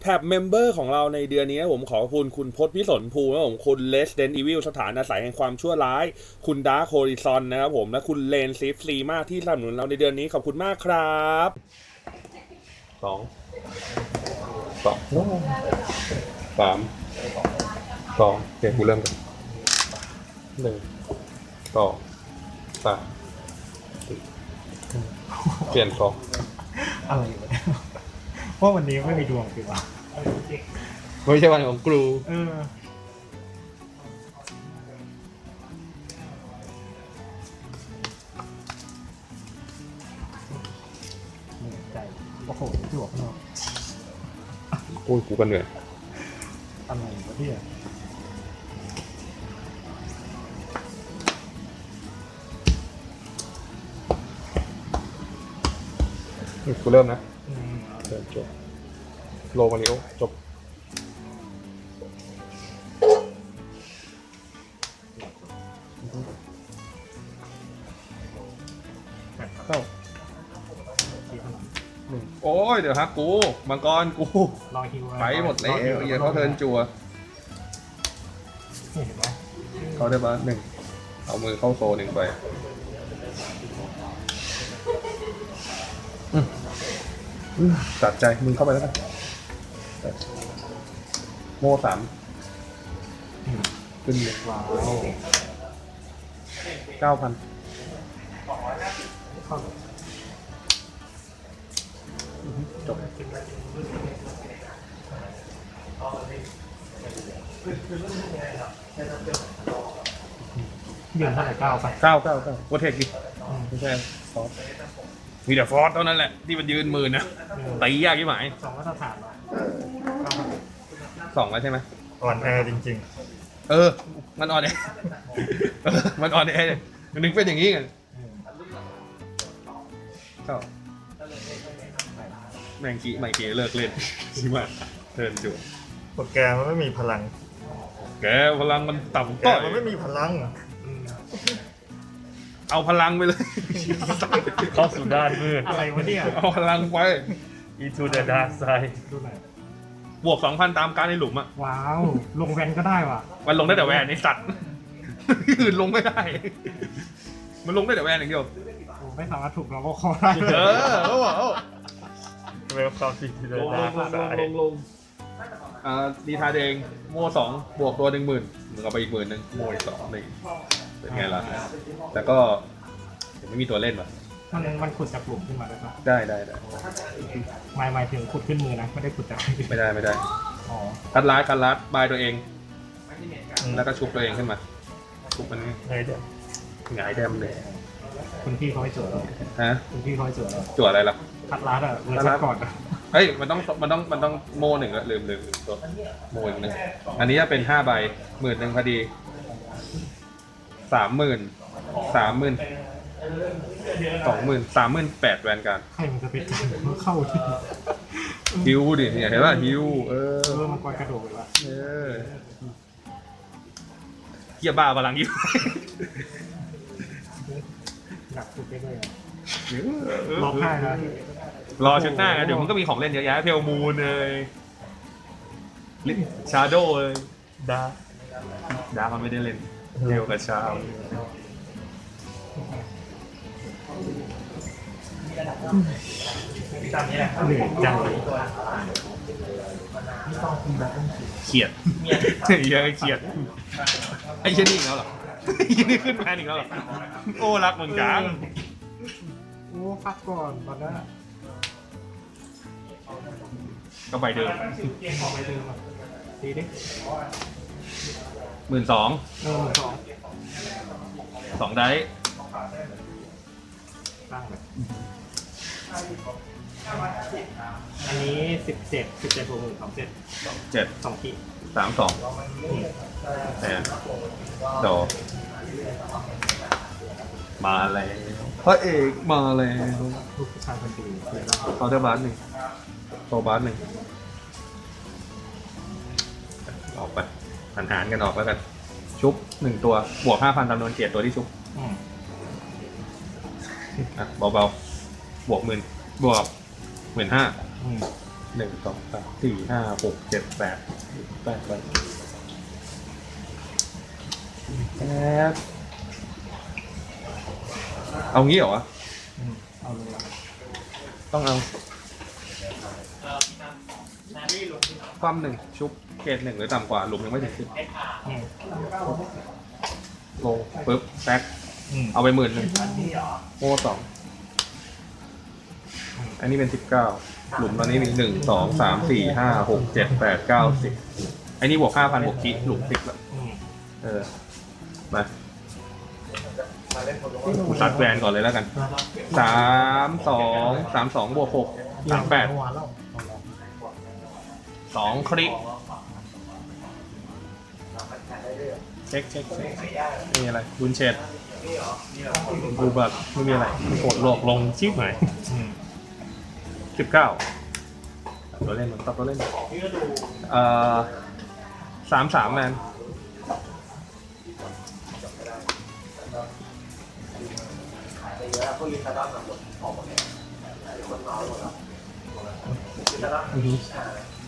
แท็บเมมเบอร์ของเราในเดือนนี้ผมขอบคุณคุณพจน์พิสนภูมินะครับผมคุณเลสเดนอีวิลสถานอาศัยแห่งความชั่วร้าย คุณดาร์คโฮริซอนนะครับผมและคุณเลนซิฟซีมากที่สนับสนุนเราในเดือนนี้ขอบคุณมากครับสองสองสามสองโอเคกูเริ่มกันหนึ่งสองสามสี่เปลี่ยนสองอะไรวะ เนี่ยว่าวันนี้ไม่มีดวงคือวะไม่ใช่วันของครู เออ เหนื่อยใจ โอ้โหที่หัวข้างนอกกูกูก็เหนื่อยอะไรวะเนี่ยกูเริ่มนะอืม เริ่มจบโลมาริโอจบแบบเข้าที่ถนนหนึ่งโอ้ย เดี๋ยวฮะกูมังกรกูรอฮิวไปหมดแล้วอย่าเขาเทิร์นจัวเห็นไหมเขาได้ปะหนึ่งเอามือเข้าโซนหนึ่งไปอืมอืม ตัดใจมึงเข้าไปแล้วกันตัดโม่สามอืมขึ้นเลยว้าวเก้าพันเข้าจบเดือนเท่าไหร่เก้าไปเก้าเก้าเก้าโปรเทคดิอืมไม่ใช่ฟอส มีแต่ฟอสเท่านั้นแหละที่มันยืนหมื่นนะตียากที่หมายสองมาตรฐานเหรอสองแล้วใช่ไหมอ่อนแอจริง เออ มันอ่อนแอเออมันอ่อนแอมันนึกเป็นอย่างนี้ไงๆอืมก็แมงกี้ใหม่เกเลิกเล่นใช่ไหมเทิร์นจุโปรแกรมมันไม่มีพลัง แกพลังมันต่ำแกต้อยมันไม่มีพลังอืม เอาพลังไปเลยเข้าสู่ด้านมืด อะไรวะเนี่ย เอาพลังไป into the dark side ดูหน่อยบวกสองพันตามการในหลุมอะว้าว ลงแวนก็ได้ว่ะ มันลงได้แต่แวนไอสัตว์ที่อื่นลงไม่ได้ มันลงได้แต่แวนอย่างเดียว โอ้ไม่สามารถถูกเราก็คอได้เออเอาวะเอา welcome to the ลงล dark งลงลง side ลงลงอ่าดีทาเองโม่สองบวกตัวหนึ่งหมื่นมึงเอาไปอีกหมื่นหนึ่งโม่อีกสองนี่ เป็นไงล่ะ แต่ก็ยังไม่มีตัวเล่นว่ะมันมันขุดจากหลุมขึ้นมาได้ปะได้ได้ได้หมายหมายถึงขุดขึ้นมือนะไม่ได้ขุดจากไม่ได้ไม่ได้อ๋อคัดลาดคัดลาดบายตัวเอง แล้วก็ชุบตัวเองขึ้นมาชุบมันไงเดี๋ยวหงายแดมเลยคุณพี่เขาให้จดเราฮะคุณพี่เขาให้จดเราจั่วอะไรล่ะคัดลาดอะเวอร์ชันก่อนอะเฮ้ยมันต้องมันต้องมันต้องโม่หนึ่งละลืมลืมลืมตัวโม่อีกหนึ่งอันนี้จะเป็นห้าใบหมื่นหนึ่งพอดี สามหมื่นสามหมื่นสองหมื่นสามหมื่นแปดแวนการใครมันจะไปจับเข้าที่ฮิวดิเนี่ยเห็นป่ะฮิวเออเออมังกรกระโดดเลยวะเออเกียบ้าพลังฮิวอยากขุดได้เลยอะล็อกให้นะรอชุดหน้าไงเดี๋ยวมันก็มีของเล่นเยอะแยะเพลมูนเลยชาโดเลยดาร์ดาร์กมันไม่ได้เล่น เดียวกับชาวเหนื่อยจังเขียดเยอะเขียดไอ้เชี่ยนี่อีกแล้วเหรอไอ้เชี่ยนี่ขึ้นแพนอีกแล้วเหรอโอ้รักเหมือนกันโอ้พักก่อนตอนนั้นอะก็ใบเดิมออกไปเดิมอะดีดิ หมื่นสองเออสองสองได้ตั้งเลยอันนี้สิบเจ็ดสิบเจ็ดบวกหมื่นสองเจ็ดเจ็ดสองขีดสามสองอืมแอนดอมาแล้วพระเอกมาแล้วลูกผู้ชายคนดีเลยนะเคาน์เตอร์บาร์หนึ่งโซบาร์หนึ่งออกไป หันหารกันออกแล้วกันชุบหนึ่งตัวบวกห้าพันจำนวนเกียรติตัวที่ชุบอืมอะเบาๆบวกหมื่นบวกหมื่นห้าอืมหนึ่งสองสามสี่ห้าหกเจ็ดแปดแปดไปแปดเอางี้เหรอวะอืมเอาเลยละต้องเอา ความหนึ่งชุบเกรดหนึ่งหรือต่ำกว่าหลุมยังไม่ถึงสิบอืมลงปึ๊บแท็กอืมเอาไปหมื่นหนึ่งโม่สองอันนี้เป็นสิบเก้าหลุมตอนนี้มีหนึ่งสองสามสี่ห้าหกเจ็ดแปดเก้าสิบอันนี้บวกห้าพันบวกกิหลุมสิบละอืมเออมากูตัดแวนก่อนเลยแล้วกันสามสองสามสองบวกหกสามแปดเมื่อวานแล้ว สองคลิกเช็คเช็คเช็คไม่มีอะไรบุญเชดบูบัตไม่มีอะไรกดโลกลงชิปหน่อยอืมสิบเก้าตัวเล่นมันตัดตัวเล่นเอ่อสามสามแมน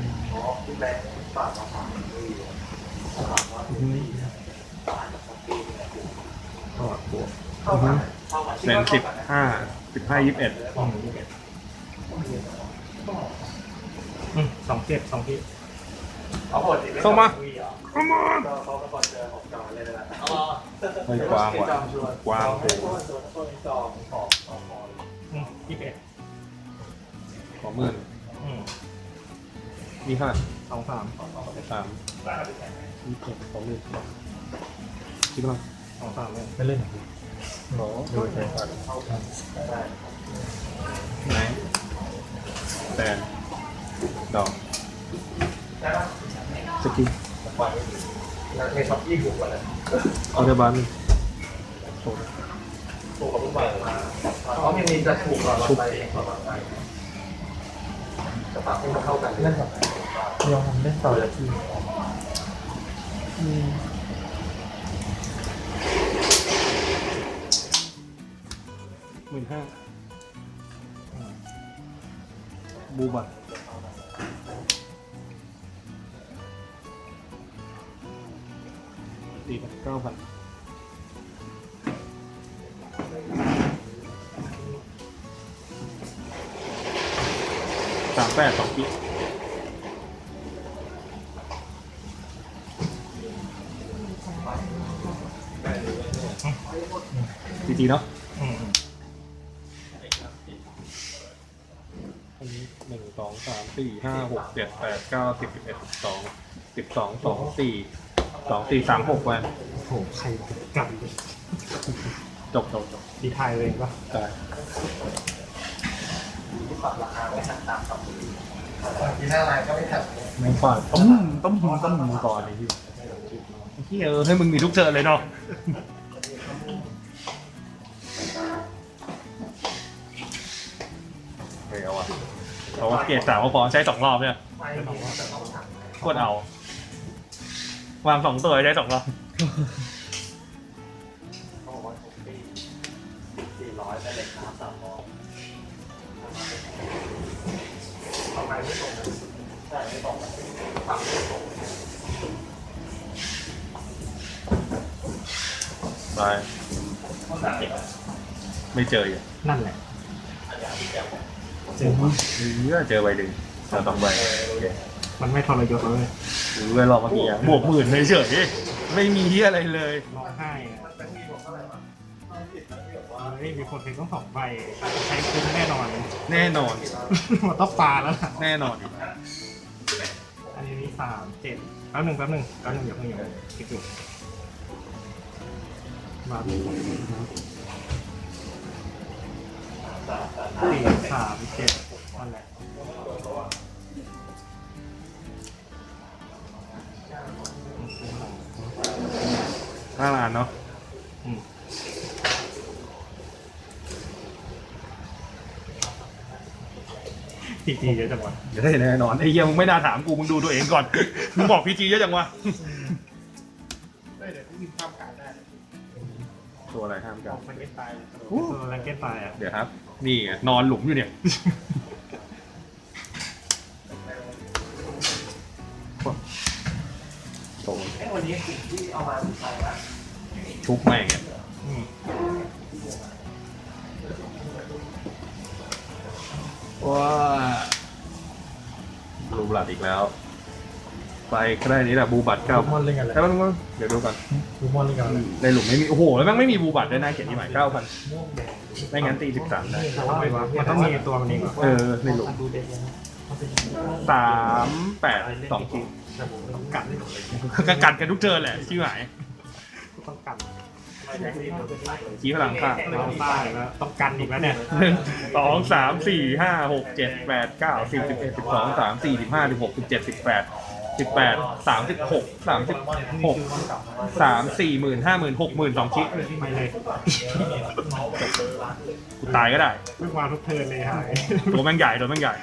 อืมก็บวกเซนสิบห้าสิบห้ายี่สิบเอ็ดอืมอืมสองเจ็ดสองที่เข้ามาเข้ามาเฮ้ยกว้างว่ะกว้างโหอืมยี่สิบเอ็ดขอหมื่นอืม มีห้าสองสามสามยี่สิบเอ็ดสองหมื่นคิดว่าสองสามเลยไม่เล่นหรอดูใช่ก่อนไหนแตนดอกสกิลเอาเดบานโซ่เขาไม่มีจะถูกก่อนเราไป จะปรับให้มันเข้ากันเล่นต่อเดี๋ยวผมเล่นต่อเลยพี่หมื่นห้าบูบัตตีไปเก้าพัน สามแปดสองกิจีจีเนาะอืมอืมอันนี้หนึ่งสองสามสี่ห้าหกเจ็ดแปดเก้าสิบสิบเอ็ดสิบสองสิบสองสองสี่สองสี่สามหกวันโอ้โหใครกันเลยจบจบจบดีไทายเลยปะได้ ที่หน้าลายก็ไม่ถัดไม่ฟาดต้มต้มต้มต้มมังกรไอ้ที่ที่เออให้มึงมีทุกเจอเลยเนาะเฮ้ยเอาอะเพราะว่าเกรดสามก็พอใช้สองรอบเนี่ยโคตรเอาวางสองตัวใช้สองรอบ ไปไม่เจออยู่นั่นแหละเจอเยอะเจอใบหนึ่งเราต้องใบโอเคมันไม่ทรยศเราเลยหรือไปรอบเมื่อกี้บวกหมื่นเฉยไม่มีที่อะไรเลยร้องไห้อะ เฮ้ยมีคนเป็นต้องสองใบใช้คุ้มแน่นอน แน่นอน หมดต้องปลาแล้วล่ะแน่นอน อันนี้มีสามเจ็ดแป๊บหนึ่งแป๊บหนึ่งแป๊บหนึ่งอย่าเพิ่งอย่าเพิ่คิดอยู่มาดูสี่สามเจ็ดนั่นแหละหน้าร้านเนาะ จีจีเยอะจังวะเดี๋ยวได้แน่นอนไอ้เหี้ยมึงไม่น่าถามกูมึงดูตัวเองก่อน มึงบอกพีจีเยอะจังวะ เฮ้ยเดี๋ยวพี่ข้ามการได้ตัวอะไรห้ามกันมันเก็ตตายตัวแรงเก็ตตายอะ เดี๋ยวครับ นี่ไงนอนหลุมอยู่เนี่ยโตไอ้วันนี้สิ่งที่เอามาใส่ละชุบแม่งเนี่ย บลัดอีกแล้ว ไปก็ได้นี้แหละบูบัตเก้าลูมอนเล่นกันเลยแต่ว่าเดี๋ยวดูก่อนลูมอนเล่นกันเลยในหลุมไม่มีโอ้โหแล้วแม่งไม่มีบูบัตด้วยนะเขียนที่หมายเก้าพันไม่งั้นตีสิบสามได้แต่ว่ามันต้องมีตัวมันเองเออในหลุมสามแปดสองทีต้องกัดก็กัดกันทุกเจอแหละชื่อหมายต้องกัด ชี้พลังค่าเราป้ายแล้วต้องกันอีกแล้วเนี่ยหนึ่งสองสามสี่ห้าหกเจ็ดแปดเก้าสิบสิบเอ็ดสิบสองสามสี่สิบห้าสิบหกสิบเจ็ดสิบแปดสิบแปดสามสิบหกสามสิบหกสามสี่หมื่นห้าหมื่นหกหมื่นสองชิ้นไม่เลยกูตายก็ได้เพิ่งมาทุกเทิร์นเลยหายตัวแม่งใหญ่ตัวแม่งใหญ่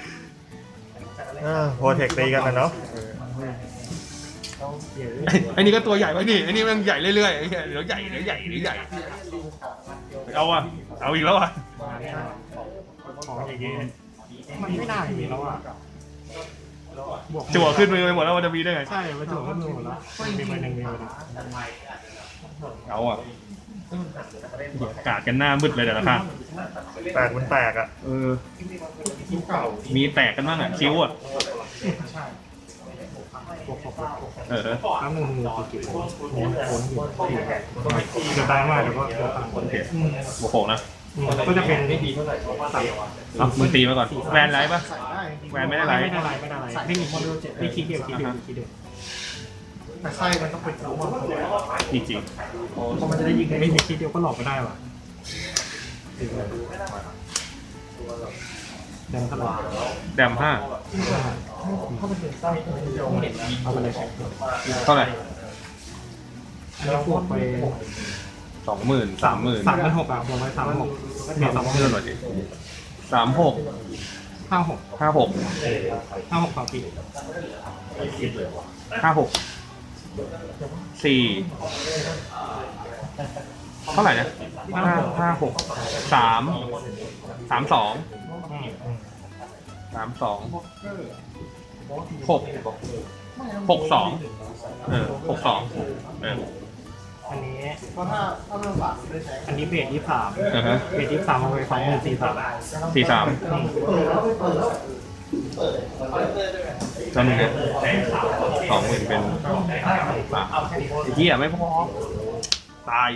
อ่าโปรเทคตีกันนะเนาะ ไอ้ไอ้นี่ก็ตัวใหญ่ไว้นี่ไอ้นี่แม่งใหญ่เรื่อยๆไอ้เหี้ยเดี๋ยวใหญ่เดี๋ยวใหญ่เดี๋ยวใหญ่ เอาอะเอาอีกแล้วอะของอย่างเงี้ยมันไม่น่ามีแล้วอะจั่วขึ้นมือไปหมดแล้วมันจะมีได้ไง ใช่มาจั่วขึ้นมือหมดแล้วมีใบหนึ่งมีใบหนึ่งเอาอะเหี้ยกาดกันหน้ามืดเลยเดี๋ยวนะครับแตกมันแตกอะ เออ มีแตกกันบ้างอะคิ้วอะเออ น้ำหนึ่งมือกี่กี่คนโอนโอนอยู่จะตายมากแต่ว่าเดี๋ยวตายโอเคโอ้โหนะก็จะเป็นไม่ดีอะมึงตีมาก่อนแวนไลฟ์ปะแวนไม่ได้ไลฟ์ไม่ได้ไรไม่ได้ไรไม่มีคนดูเจ็ดไม่คิดเดียวคิดเดียวคิดเดียวแต่ไส้มันต้องเป็นรูมันจริงเพราะมันจะได้ยิงไม่มีคิดเดียวก็หลอกไม่ได้ว่ะ เดินตลอดๆแดมห้าเอาไปเลยเท่าไหร่อันนี้พวกไปสองหมื่นสามหมื่นสามพันหกอะผมไปสามหกเมียสองหเพื่มื่อนนหน่อยดิสามหกห้าหกห้าหกห้าหกสองปีห้าหกสี่เท่าไหร่นะห้าห้าหกสามสามสอง สามสองหกหกสอง เออหกสองเอออันนี้ เพราะถ้าถ้าเราฝากได้ใช้อันนี้เบสยี่สามอ่าฮะเบสยี่สามเอาไปสองหมื่นสี่สามสี่สามเปิดแล้วไม่เปิดแล้วเปิดเปิดด้วยจำหนึ่งนะสองหมื่นเป็นสามไอ้เหี้ยไม่พอ ตาย